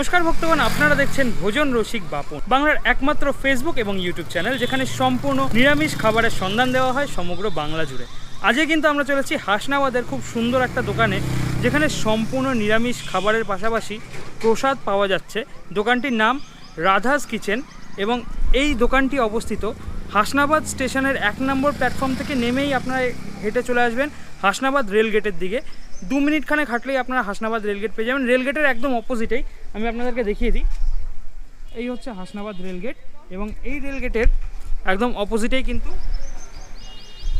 নমস্কার ভক্তগণ আপনারা দেখছেন ভোজন রসিক বাপন। বাংলার একমাত্র ফেসবুক এবং ইউটিউব চ্যানেল যেখানে সম্পূর্ণ নিরামিষ খাবারের সন্ধান দেওয়া হয় সমগ্র বাংলা জুড়ে। আজকে কিন্তু আমরা চলেছি হাসনাবাদের খুব সুন্দর একটা দোকানে, যেখানে সম্পূর্ণ নিরামিষ খাবারের পাশাপাশি প্রসাদ পাওয়া যাচ্ছে। দোকানটির নাম রাধাস কিচেন এবং এই দোকানটি অবস্থিত হাসনাবাদ স্টেশনের এক নম্বর প্ল্যাটফর্ম থেকে নেমেই আপনারা হেঁটে চলে আসবেন হাসনাবাদ রেলগেটের দিকে। দু মিনিট খানে খাটলেই আপনারা হাসনাবাদ রেলগেট পেয়ে যাবেন। রেলগেটের একদম অপোজিটেই আমি আপনাদেরকে দেখিয়ে দিই। এই হচ্ছে হাসনাবাদ রেলগেট এবং এই রেলগেটের একদম অপোজিটেই কিন্তু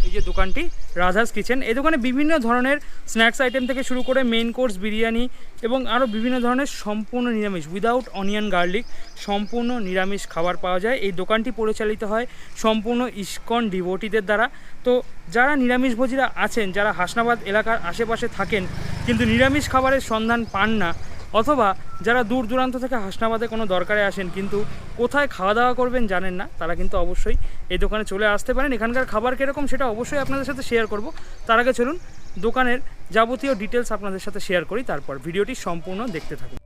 এই যে দোকানটি রাধাস কিচেন। এই দোকানে বিভিন্ন ধরনের স্ন্যাক্স আইটেম থেকে শুরু করে মেন কোর্স, বিরিয়ানি এবং আরও বিভিন্ন ধরনের সম্পূর্ণ নিরামিষ, উইদাউট অনিয়ন, গার্লিক, সম্পূর্ণ নিরামিষ খাবার পাওয়া যায়। এই দোকানটি পরিচালিত হয় সম্পূর্ণ ইস্কন ডিভোটিদের দ্বারা। তো যারা নিরামিষভোজীরা আছেন, যারা হাসনাবাদ এলাকার আশেপাশে থাকেন, কিন্তু নিরামিষ খাবারের সন্ধান পান না অথবা যারা দূর দূরান্ত থেকে হাসনাবাদে কোনো দরকারে আসেন, কিন্তু কোথায় খাওয়া দাওয়া করবেন জানেন না, তারা কিন্তু অবশ্যই এই দোকানে চলে আসতে পারেন। এখানকার খাবার কীরকম সেটা অবশ্যই আপনাদের সাথে শেয়ার করব। তার আগে চলুন, দোকানের যাবতীয় ডিটেলস আপনাদের সাথে শেয়ার করি, তারপর ভিডিওটি সম্পূর্ণ দেখতে থাকুন।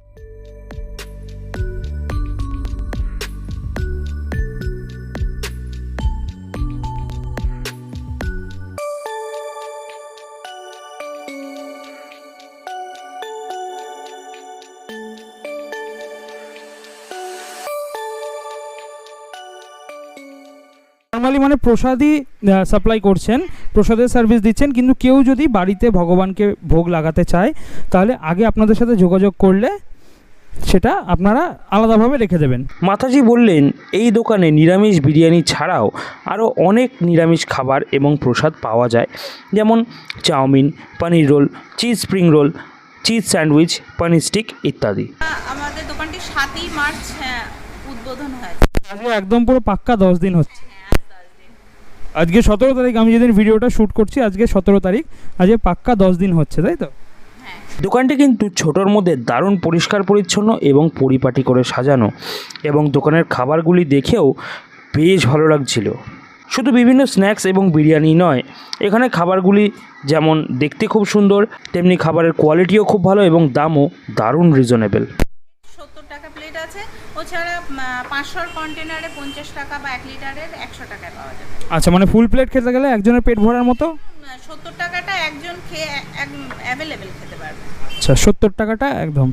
নর্মালি মানে প্রসাদই সাপ্লাই করছেন প্রসাদের সার্ভিস দিচ্ছেন কিন্তু কেউ যদি বাড়িতে ভগবানকে ভোগ লাগাতে চায় তাহলে আগে আপনাদের সাথে যোগাযোগ করলে সেটা আপনারা আলাদাভাবে রেখে দেবেন। মাতাজি বললেন এই দোকানে নিরামিষ বিরিয়ানি ছাড়াও আরও অনেক নিরামিষ খাবার এবং প্রসাদ পাওয়া যায়। যেমন chowmein paneer roll cheese spring roll cheese sandwich paneer stick ইত্যাদি। আমাদের দোকানটি সাতই মার্চ হ্যাঁ, উদ্বোধন হয় একদম পুরো পাক্কা দশ দিন হচ্ছে। আজকে সতেরো তারিখ আমি যেদিন ভিডিওটা শ্যুট করছি আজকে সতেরো তারিখ। আজকে পাক্কা দশ দিন হচ্ছে তাই তো? হ্যাঁ। দোকানটি কিন্তু ছোটোর মধ্যে দারুণ পরিষ্কার পরিচ্ছন্ন এবং পরিপাটি করে সাজানো এবং দোকানের খাবারগুলি দেখেও বেশ ভালো লাগছিল। শুধু বিভিন্ন স্ন্যাক্স এবং বিরিয়ানি নয় এখানে খাবারগুলি যেমন দেখতে খুব সুন্দর তেমনি খাবারের কোয়ালিটিও খুব ভালো এবং দামও দারুণ রিজনেবল সত্তর টাকা প্লেট আছে ও ছাড়া পাঁচশোর কন্টেনারে পঞ্চাশ টাকা বা এক লিটারের একশো টাকায় পাওয়া যাবে। আচ্ছা মানে ফুল প্লেট খেতে গেলে একজনের পেট ভরার মতো? সত্তর টাকাটা একজন খেয়ে অ্যাভেলেবেল খেতে পারবে। আচ্ছা সত্তর টাকাটা একদম।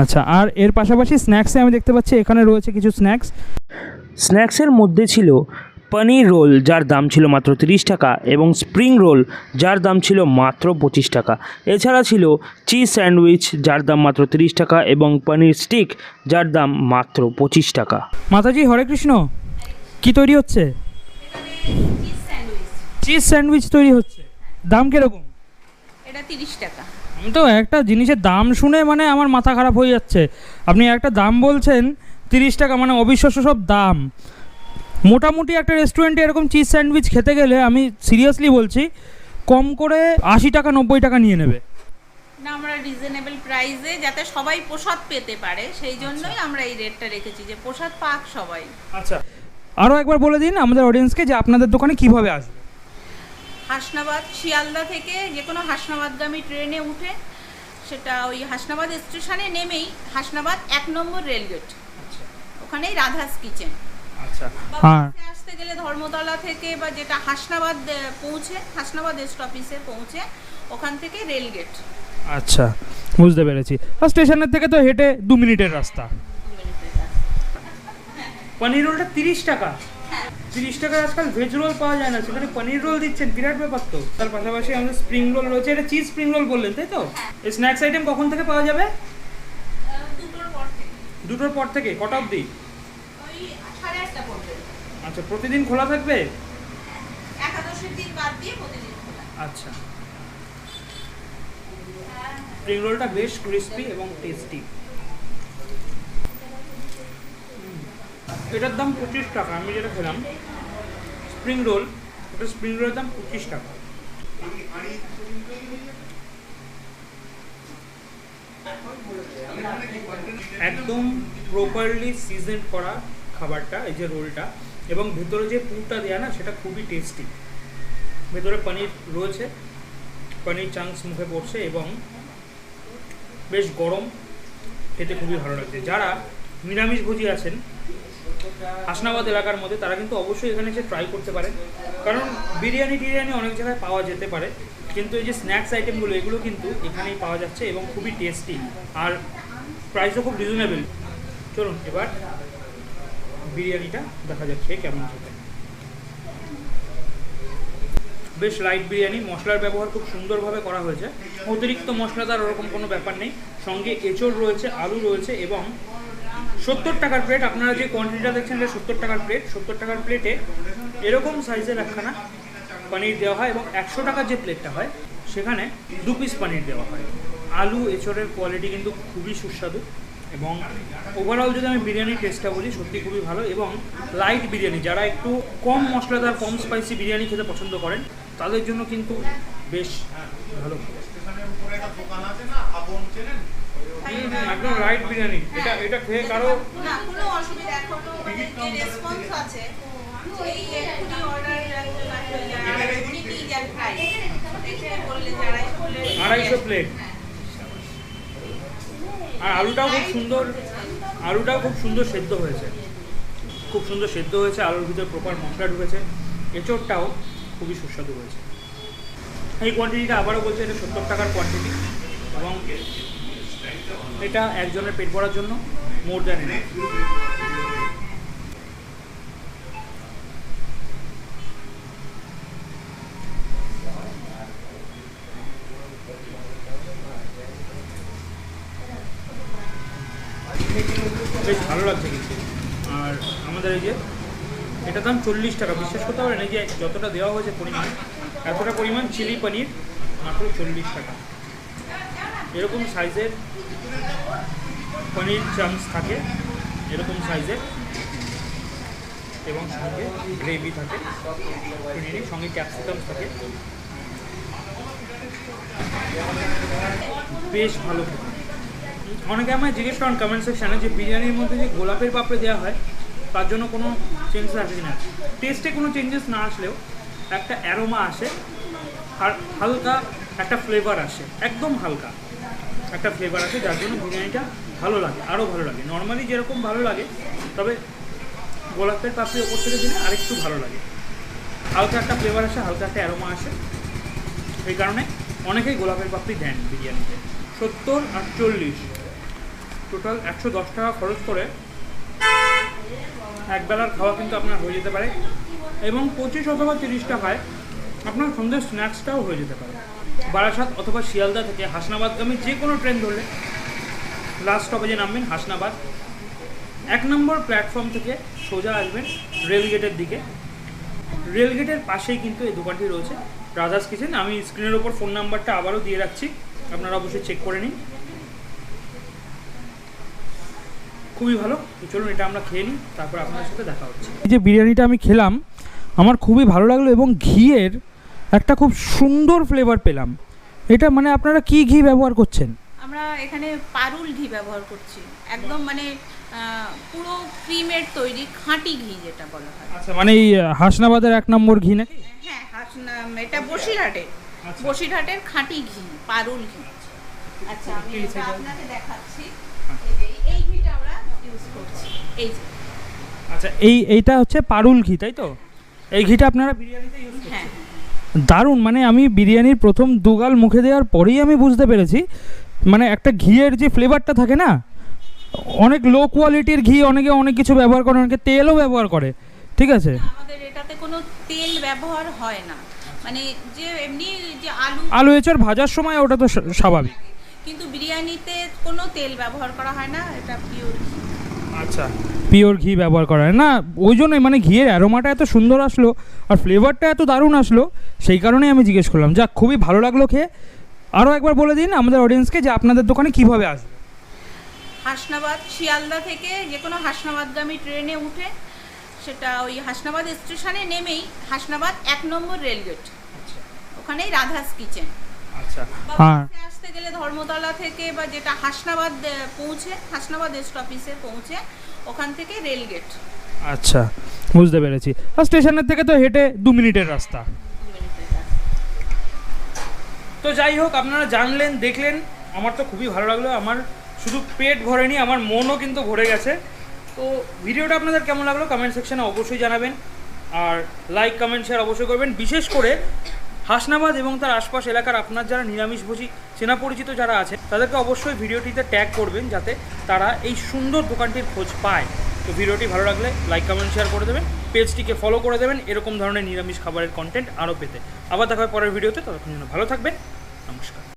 আচ্ছা আর এর পাশাপাশি স্ন্যাক্সে আমি দেখতে পাচ্ছি এখানে রয়েছে কিছু স্ন্যাক্স স্ন্যাক্সের মধ্যে ছিল পনির রোল যার দাম ছিল মাত্র তিরিশ টাকা এবং স্প্রিং রোল যার দাম ছিল মাত্র পঁচিশ টাকা। এছাড়া ছিল চিজ স্যান্ডউইচ যার দাম মাত্র তিরিশ টাকা এবং পনির স্টিক যার দাম মাত্র পঁচিশ টাকা। মাতাজি হরে কৃষ্ণ। কি তৈরি হচ্ছে? চিজ স্যান্ডউইচ চিজ স্যান্ডউইচ তৈরি হচ্ছে। দাম কীরকম? এটা তিরিশ টাকা। আমি তো একটা জিনিসের দাম শুনে মানে আমার মাথা খারাপ হয়ে যাচ্ছে। আপনি একটা দাম বলছেন তিরিশ টাকা মানে অবিশ্বাস্য সব দাম। মোটামুটি একটা রেস্টুরেন্টে এরকম চিজ স্যান্ডউইচ খেতে গেলে আমি সিরিয়াসলি বলছি কম করে আশি টাকা নব্বই টাকা নিয়ে নেবে। না আমরা রিজনেবল প্রাইসে যাতে সবাই প্রসাদ পেতে পারে সেই জন্যই আমরা এই রেটটা রেখেছি যে প্রসাদ পাক সবাই। আচ্ছা আরও একবার বলে দিন আমাদের অডিয়েন্সকে যে আপনাদের দোকানে কীভাবে আসবে। হাসনাবাদ শিয়ালদা থেকে যে কোনো হাসনাবাদগামী ট্রেনে উঠে সেটা ওই হাসনাবাদ স্টেশনে নেমেই হাসনাবাদ এক নম্বর রেলগেট ওখানেই রাধাস কিচেন আচ্ছা। হ্যাঁ আসতে গেলে ধর্মতলা থেকে বা যেটা হাসনাবাদ পৌঁছে হাসনাবাদ রেস্ট অফিসে পৌঁছে ওখান থেকে রেলগেট আচ্ছা বুঝতে পেরেছি। আর স্টেশনের থেকে তো হেঁটে দু মিনিটের রাস্তা। পনির রোলটা তিরিশ টাকা। তিরিশ টাকার আজকাল ভেজ রোল পাওয়া যায় না সেখানে পনির রোল দিচ্ছেন বিরাট ব্যাপার তো। তার পাশাপাশি আমাদের স্প্রিং রোল রয়েছে এটা চিজ স্প্রিং রোল বললেন তাই তো? স্ন্যাক্স আইটেম কখন থেকে পাওয়া যাবে? দুটোর পর থেকে। দুটোর পর থেকে কটা অবধি? সাড়ে আটটা পর্যন্ত। আচ্ছা প্রতিদিন খোলা থাকবে? একাদশের দিন বাদ দিয়ে প্রতিদিন খোলা। আচ্ছা। স্প্রিং রোলটা বেশ ক্রিস্পি এবং টেস্টি। এটার দাম পঁচিশ টাকা আমি যেটা খেলাম স্প্রিং রোল ওটা স্প্রিং রোলের দাম পঁচিশ টাকা। একদম প্রপারলি সিজন করা খাবারটা, এই যে রোলটা, এবং ভেতরে যে পুরটা দেওয়া না, সেটা খুবই টেস্টি ভেতরে পনির রয়েছে, পনির চাংস মুখে পড়ছে এবং বেশ গরম, খেতে খুবই ভালো লাগছে। যারা নিরামিষ ভোজী আছেন, হাসনাবাদ এলাকার মধ্যে, তারা কিন্তু অবশ্যই এখানে এসে ট্রাই করতে পারেন। কারণ বিরিয়ানি টিরিয়ানি অনেক জায়গায় পাওয়া যেতে পারে, কিন্তু এই যে স্ন্যাক্স আইটেমগুলো এগুলো কিন্তু এখানেই পাওয়া যাচ্ছে এবং খুবই টেস্টি আর প্রাইসও খুব রিজনেবল চলুন এবার বিরিয়ানিটা দেখা যাক খেয়ে কেমন খেতে। বেশ লাইট বিরিয়ানি, মশলার ব্যবহার খুব সুন্দরভাবে করা হয়েছে। অতিরিক্ত মশলাদার ওরকম কোনো ব্যাপার নেই। সঙ্গে এঁচড় রয়েছে, আলু রয়েছে এবং সত্তর টাকার প্লেট আপনারা যে কোয়ান্টিটিটা দেখছেন এটা সত্তর টাকার প্লেট সত্তর টাকার প্লেটে এরকম সাইজের একখানা পনির দেওয়া হয় এবং একশো টাকার যে প্লেটটা হয়, সেখানে দু পিস পনির দেওয়া হয়। আলু, এঁচড়ের কোয়ালিটি কিন্তু খুবই সুস্বাদু। এবং ওভারঅল যদি আমি বিরিয়ানির টেস্টটা বলি সত্যি খুবই ভালো এবং লাইট বিরিয়ানি যারা একটু কম মশলাদার কম স্পাইসি বিরিয়ানি খেতে পছন্দ করেন তাদের জন্য কিন্তু বেশ ভালো। একদম রাইট বিরিয়ানি। এটা এটা খেয়ে কারও আড়াইশো প্লেট আর আলুটাও খুব সুন্দর, আলুটাও খুব সুন্দর সেদ্ধ হয়েছে। খুব সুন্দর সেদ্ধ হয়েছে, আলুর ভিতরে প্রপার মশলা ঢুকেছে। এঁচড়টাও খুবই সুস্বাদু হয়েছে। এই কোয়ান্টিটিটা আবারও বলছে, এটা সত্তর টাকার কোয়ান্টিটি এবং এটা একজনের পেট ভরার জন্য মোর দ্যান এনাফ বেশ ভালো লাগছে কিন্তু আর আমাদের এই যে এটা দাম চল্লিশ টাকা। বিশ্বাস করতে পারেন এই যে যতটা দেওয়া হয়েছে পরিমাণ, এতটা পরিমাণ চিলি পনির, মাত্র চল্লিশ টাকা। এরকম সাইজের পনির চামচ থাকে, এরকম সাইজের, এবং সঙ্গে গ্রেভি থাকে পনিরের সঙ্গে ক্যাপসিকাম থাকে। বেশ ভালো অনেকে আমায় জিজ্ঞেস করেন কমেন্ট সেকশানে যে বিরিয়ানির মধ্যে যে গোলাপের পাপড়ে দেওয়া হয় তার জন্য কোনো চেঞ্জেস আসে কিনা। টেস্টে কোনো চেঞ্জেস না আসলেও একটা অ্যারোমা আসে, আর হালকা একটা ফ্লেভার আসে, একদম হালকা একটা ফ্লেভার আসে, যার জন্য বিরিয়ানিটা ভালো লাগে আরও ভালো লাগে। নর্মালি যেরকম ভালো লাগে, তবে গোলাপের পাপড়ি ওপর থেকে দিলে আরেকটু ভালো লাগে। হালকা একটা ফ্লেভার আসে, হালকা একটা অ্যারোমা আসে। এই কারণে অনেকেই গোলাপের পাপড়ি দেন বিরিয়ানিতে। সত্তর আর চল্লিশ টোটাল একশো দশ টাকা খরচ করে একবেলার খাওয়া কিন্তু আপনার হয়ে যেতে পারে। এবং পঁচিশ অথবা তিরিশ টাকায় আপনার সন্ধ্যের স্ন্যাক্সটাও হয়ে যেতে পারে। বারাসাত অথবা শিয়ালদা থেকে হাসনাবাদগামী যে কোনো ট্রেন ধরলে লাস্ট স্টপেজে নামবেন হাসনাবাদ। এক নম্বর প্ল্যাটফর্ম থেকে সোজা আসবেন রেলগেটের দিকে। রেলগেটের পাশেই কিন্তু এই দোকানটি রয়েছে, রাজাস কিচেন আমি স্ক্রিনের ওপর ফোন নাম্বারটা আবারও দিয়ে রাখছি, আপনারা অবশ্যই চেক করে নিন। খুবই ভালো। চলুন এটা আমরা খেয়ে নিই তারপর আপনাদের সাথে দেখা হচ্ছে। এই যে বিরিয়ানিটা আমি খেলাম আমার খুবই ভালো লাগল এবং ঘিয়ের একটা খুব সুন্দর ফ্লেভার পেলাম। এটা মানে আপনারা কি ঘি ব্যবহার করছেন? আমরা এখানে পারুল ঘি ব্যবহার করছি। একদম মানে পুরো ক্রিমের তৈরি খাঁটি ঘি যেটা বলা হয়। আচ্ছা মানে এই হাসনাবাদের এক নম্বর ঘি নাকি? হ্যাঁ হাসনা- এটা বসিরহাটের। আচ্ছা। বসিরহাটের খাঁটি ঘি পারুল ঘি। আচ্ছা। আমি এটা side আপনাকে দেখাচ্ছি এই যে এই ঘিটা আমরা ইউজ করছি। এই যে। আচ্ছা এই এইটা হচ্ছে পারুল ঘি তাই তো? এই ঘিটা আপনারা বিরিয়ানিতে ইউজ হ্যাঁ। দারুণ মানে আমি বিরিয়ানির প্রথম দুগাল মুখে দেওয়ার পরেই আমি বুঝতে পেরেছি। মানে একটা ঘিয়ের যে ফ্লেভারটা থাকে না অনেক লো কোয়ালিটির ঘি অনেকে অনেক কিছু ব্যবহার করে অনেকে তেলও ব্যবহার করে ঠিক আছে? আমাদের এটাতে কোনো তেল ব্যবহার হয় না। মানে যে এমনি যে আলু আলু এঁচড় ভাজার সময় ওটা তো স্বাভাবিক। কিন্তু বিরিয়ানিতে কোনো তেল ব্যবহার করা হয় না এটা পিওর আচ্ছা। পিওর ঘি ব্যবহার করা হয়। না ওই জন্যই মানে ঘিয়ের অ্যারোমাটা এত সুন্দর আসলো আর ফ্লেভারটা এত দারুণ আসলো সেই কারণেই আমি জিজ্ঞেস করলাম। যাক খুবই ভালো লাগল খেয়ে। আরও একবার বলে দিন আমাদের অডিয়েন্সকে যে আপনাদের দোকানে কীভাবে আসবে। হাসনাবাদ শিয়ালদা থেকে যে কোনো হাসনাবাদগামী ট্রেনে উঠে সেটা ওই হাসনাবাদ স্টেশনে নেমেই হাসনাবাদ এক নম্বর রেলগেট। ওখানেই রাধাস কিচেন। আচ্ছা হ্যাঁ। বাসে আসতে গেলে ধর্মতলা থেকে বা যেটা হাসনাবাদ পৌঁছে হাসনাবাদ স্টপিসে পৌঁছে ওখান থেকে রেলগেট আচ্ছা বুঝতে পেরেছি। আর স্টেশনের থেকে তো হেঁটে দু মিনিটের রাস্তা। তো যাই হোক আপনারা জানলেন দেখলেন আমার তো খুবই ভালো লাগল। আমার শুধু পেট ভরেনি আমার মনও কিন্তু ভরে গেছে। তো ভিডিওটা আপনাদের কেমন লাগল? কমেন্ট সেকশনে অবশ্যই জানাবেন। আর লাইক কমেন্ট শেয়ার অবশ্যই করবেন। বিশেষ করে হাসনাবাদ এবং তার আশপাশ এলাকার আপনার যারা নিরামিষভোজী চেনা পরিচিত যারা আছে, তাদেরকে অবশ্যই ভিডিওটিতে ট্যাগ করবেন যাতে তারা এই সুন্দর দোকানটির খোঁজ পায়। তো ভিডিওটি ভালো লাগলে লাইক কমেন্ট শেয়ার করে দেবেন পেজটিকে ফলো করে দেবেন, এরকম ধরনের নিরামিষ খাবারের কন্টেন্ট আরও পেতে। আবার দেখা হয় পরের ভিডিওতে ততক্ষণ জন্য ভালো থাকবেন।